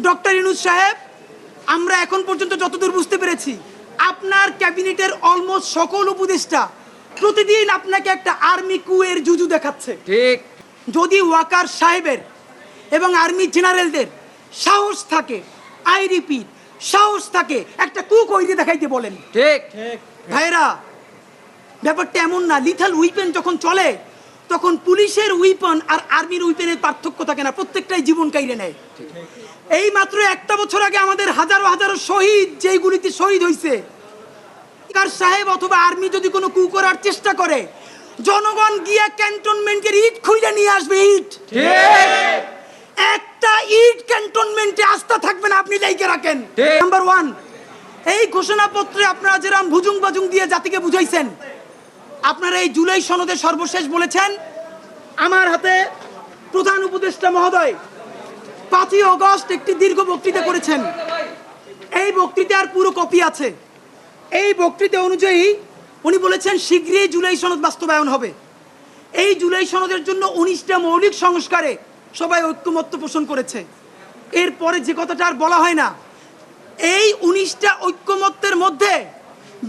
Doctor Yunus সাহেব আমরা এখন পর্যন্ত যতদূর বুঝতে পেরেছি আপনার ক্যাবিনেটের অলমোস্ট সকল উপদেষ্টা প্রতিদিন আপনাকে একটা আর্মি কুয়ের জুজু দেখাচ্ছে। ঠিক। যদি ওয়াকার সাহেবের এবং আর্মি জেনারেলদের সাহস থাকে আই রিপিট সাহস থাকে একটা কু কইরে দেখাইতে বলেন। ঠিক। ঠিক। ভাইরা ব্যাপারটা এমন না লিথাল উইপেন যখন চলে তখন পুলিশের উইপন আর আর্মির উইপেনের পার্থক্য থাকে না প্রত্যেকটাই জীবন কাইরে নেয়। এই মাত্র একটা বছর আগে আমাদের হাজারো হাজারো শহীদ যেইগুলিতে শহীদ হয়েছে কার সাহেব অথবা আর্মি যদি কোনো কু করার চেষ্টা করে জনগণ গিয়া ক্যান্টনমেন্টের ইট খুঁজে নিয়ে আসবে ইট। একটা ইট ক্যান্টনমেন্টে আস্থা থাকবে না আপনি লাইকে রাখেন। নাম্বার ওয়ান এই ঘোষণাপত্রে আপনারা যেরাম ভুজুং বাজুং দিয়ে জাতিকে বুঝাইছেন আপনারা এই জুলাই সনদে সর্বশেষ বলেছেন, আমার হাতে প্রধান উপদেষ্টা মহোদয় পাঁচই অগস্ট একটি দীর্ঘ বক্তৃতা করেছেন। এই বক্তৃতার পুরো কপি আছে। এই বক্তৃতা অনুযায়ী উনি বলেছেন, শীঘ্রই জুলাই সনদ বাস্তবায়ন হবে। এই জুলাই সনদের জন্য উনিশটা মৌলিক সংস্কারে সবাই ঐক্যমত্য পোষণ করেছে। এরপরে যে কথাটা আর বলা হয় না, এই উনিশটা ঐক্যমত্যের মধ্যে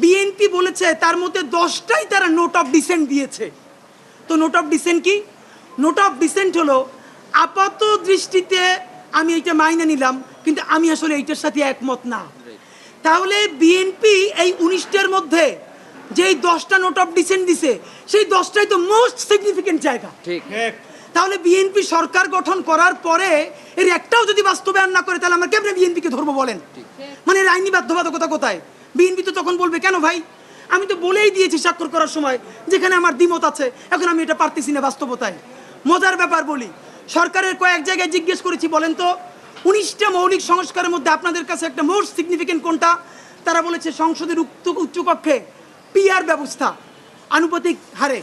বিএনপি বলেছে তার মধ্যে দশটাই তারা নোট অফ ডিসেন্ট দিয়েছে। তো নোট অফ ডিসেন্ট কি? নোট অফ ডিসেন্ট হলো আপাত দৃষ্টিতে আমি এইটা মাইনে নিলাম কিন্তু আমি আসলে এইটার সাথে একমত না। তাহলে বিএনপি এই উনিশটার মধ্যে যেই দশটা নোট অফ ডিসেন্ট দিছে সেই দশটাই তো মোস্ট সিগনিফিকেন্ট জায়গা। ঠিক। তাহলে বিএনপি সরকার গঠন করার পরে এর একটাও যদি বাস্তবায়ন না করে তাহলে আমরা কেমনে বিএনপিকে ধরবো বলেন? মানে এর আইনি বাধ্যবাধকতা কোথায়? বিএনপি তো তখন বলবে, কেন ভাই? আমি তো বলেই দিয়েছি স্বাক্ষর করার সময়, যেখানে আমার দ্বিমত আছে। এখন আমি এটা পারতেছি না বাস্তবতায়। মজার ব্যাপার বলি, সরকারের কয়েক জায়গায় জিজ্ঞেস করেছি, বলেন তো, উনিশটা মৌলিক সংস্কারের মধ্যে আপনাদের কাছে একটা মোস্ট সিগনিফিকেন্ট কোনটা? তারা বলেছে, সংসদের উক্ত উচ্চকক্ষে পিআর ব্যবস্থা, আনুপাতিক হারে।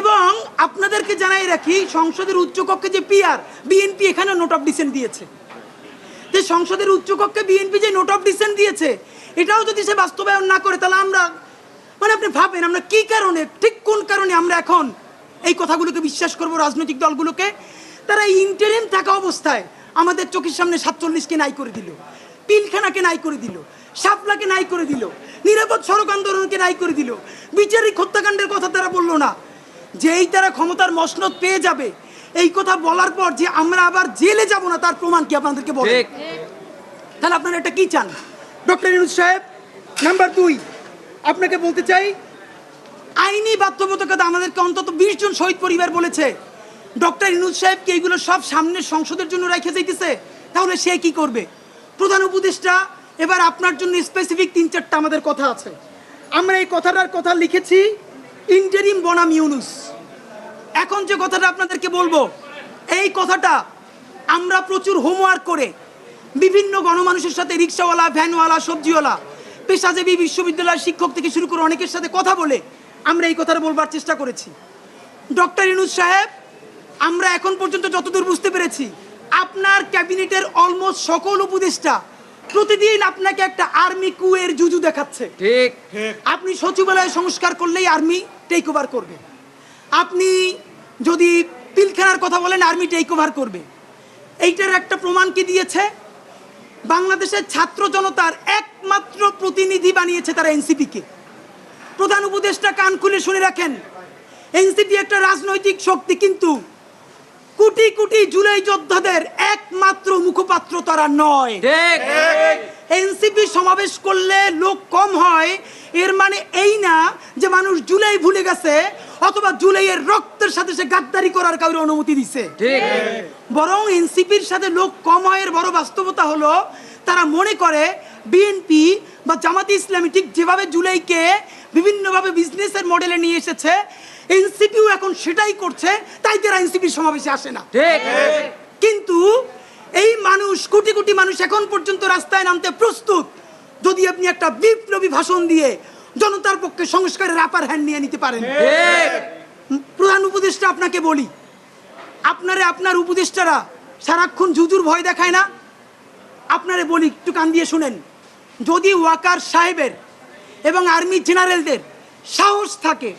এবং আপনাদেরকে জানাই রাখি, সংসদের উচ্চকক্ষে যে পিআর বিএনপি এখানে নোট অফ ডিসেন্ট দিয়েছে। যে সংসদের উচ্চকক্ষে বিএনপি যে নোট অফ ডিসেন্ট দিয়েছে, এটাও যদি সে বাস্তবায়ন না করে, তাহলে আমরা মানে আপনি ভাবেন আমরা কি কারণে, ঠিক কোন কারণে আমরা এখন এই কথাগুলোকে বিশ্বাস করব রাজনৈতিক দলগুলোকে? তারা ইন্টারিম থাকা অবস্থায় আমাদের চোখের সামনে সাতচল্লিশকে নাই করে দিল, পিলখানাকে নাই করে দিল, শাপলাকে নাই করে দিল, নিরাপদ সড়ক আন্দোলনকে নাই করে দিল, বিচারিক হত্যাকাণ্ডের কথা তারা বলল না। যেই তারা ক্ষমতার মসনদ পেয়ে যাবে এই কথা বলার পর যে আমরা আবার জেলে যাব না তার প্রমাণ কি আপনাদেরকে বলে তাহলে আপনারা এটা কি চান? ডক্টর ইনুজ সাহেব নাম্বার দুই আপনাকে বলতে চাই আইনি বাধ্যবাধকতা আমাদেরকে অন্তত বিশ জন শহীদ পরিবার বলেছে। ডক্টর ইনুজ সাহেব কি এইগুলো সব সামনের সংসদের জন্য রেখে যাইতেছে? তাহলে সে কি করবে? প্রধান উপদেষ্টা এবার আপনার জন্য স্পেসিফিক তিন চারটা আমাদের কথা আছে। আমরা এই কথাটার কথা লিখেছি ইন্টারিম বনাম ইউনুস এখন যে কথাটা আপনাদেরকে বলব এই কথাটা আমরা প্রচুর হোমওয়ার্ক করে বিভিন্ন গণমানুষের সাথে রিক্সাওয়ালা ভ্যানওয়ালা সবজিওয়ালা পেশাজীবী বিশ্ববিদ্যালয়ের শিক্ষক থেকে শুরু করে অনেকের সাথে কথা বলে আমরা এই কথাটা বলবার চেষ্টা করেছি। ডক্টর ইনুজ সাহেব আমরা এখন পর্যন্ত যতদূর বুঝতে পেরেছি আপনার ক্যাবিনেটের অলমোস্ট সকল উপদেষ্টা প্রতিদিন আপনাকে একটা আর্মি কুয়ের জুজু দেখাচ্ছে। ঠিক। আপনি সচিবালয় সংস্কার করলেই আর্মি টেক ওভার করবে। আপনি যদি পিলখানার কথা বলেন আর্মি টেক ওভার করবে। এইটার একটা প্রমাণ কি দিয়েছে? বাংলাদেশের ছাত্র জনতার একমাত্র প্রতিনিধি বানিয়েছে তারা এনসিপিকে। প্রধান উপদেষ্টা কান খুলে শুনে রাখেন এনসিপি একটা রাজনৈতিক শক্তি কিন্তু কোটি কোটি জুলাই যোদ্ধাদের একমাত্র মুখপাত্র তারা নয়। এনসিপি সমাবেশ করলে লোক কম হয় এর মানে এই না যে মানুষ জুলাই ভুলে গেছে অথবা জুলাইয়ের রক্তের সাথে সে গাদ্দারি করার কাউরে অনুমতি দিছে। ঠিক। বরং এনসিপির সাথে লোক কম হয় এর বড় বাস্তবতা হলো তারা মনে করে বিএনপি বা জামাতে ইসলামী ঠিক যেভাবে জুলাইকে বিভিন্নভাবে বিজনেসের মডেলে নিয়ে এসেছে এনসিপিও এখন সেটাই করছে তাই তারা এনসিপির সমাবেশে আসে না। ঠিক। কিন্তু এই মানুষ কোটি কোটি মানুষ এখন পর্যন্ত রাস্তায় নামতে প্রস্তুত। যদি আপনি একটা বিপ্লবী ভাষণ দিয়ে জনতার পক্ষে সংস্কারের আপার হ্যান্ড নিয়ে নিতে পারেন। প্রধান উপদেষ্টা আপনাকে বলি আপনারে আপনার উপদেষ্টারা সারাক্ষণ জুজুর ভয় দেখায় না। আপনারে বলি একটু কান দিয়ে শুনেন। যদি ওয়াকার সাহেবের এবং আর্মি জেনারেলদের সাহস থাকে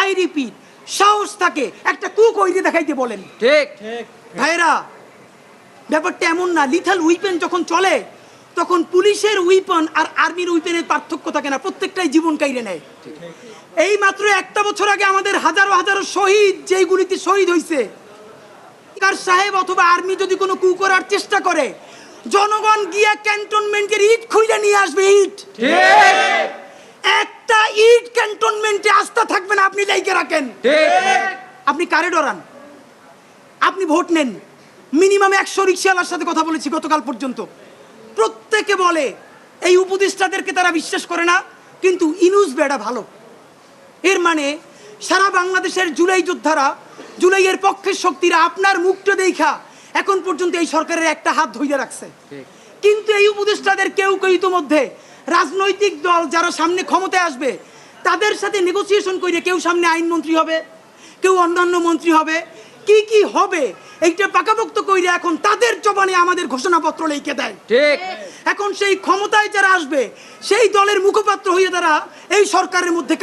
আই রিপিট সাহস থাকে একটা কু কইরে দেখাইতে বলেন। ঠিক। ভাইরা ব্যাপারটা এমন না লিথাল উইপেন যখন চলে তখন পুলিশের উইপন আর আর্মির উইপেনের পার্থক্য থাকে না, প্রত্যেকটাই জীবন কাইরে নেয়। এই মাত্র একটা বছর আগে আমাদের হাজারো হাজারো শহীদ, যেই গুলিতে শহীদ হয়েছে সাহেব অথবা আর্মি যদি কোনো কু করার চেষ্টা করে, জনগণ গিয়া ক্যান্টনমেন্টের ইট খুঁজে নিয়ে আসবে, ইট। একটা ইট ক্যান্টনমেন্টে আস্থা থাকবে না, আপনি লাইকে রাখেন। আপনি কারে ডরান? আপনি ভোট নেন। মিনিমাম একশো রিক্সাওয়ালার সাথে কথা বলেছি গতকাল পর্যন্ত। প্রত্যেকে বলে এই উপদেষ্টাদেরকে তারা বিশ্বাস করে না কিন্তু ইনুস বেড়া ভালো। এর মানে সারা বাংলাদেশের জুলাই যোদ্ধারা জুলাইয়ের পক্ষের শক্তিরা আপনার মুখটা দেখা এখন পর্যন্ত এই সরকারের একটা হাত ধইরে রাখছে। কিন্তু এই উপদেষ্টাদের কেউ কেউ ইতোমধ্যে রাজনৈতিক দল যারা সামনে ক্ষমতায় আসবে তাদের সাথে নেগোসিয়েশন করে কেউ সামনে আইনমন্ত্রী হবে কেউ অন্যান্য মন্ত্রী হবে। কি কি হবে এইটা পাকাপোক্ত কইরে এখন তাদের জবানে আমাদের ঘোষণাপত্র লিখে দেয়। ঠিক। এখন সেই ক্ষমতায় যারা আসবে সেই দলের মুখপাত্র হয়ে তারা এই সরকারের মধ্যে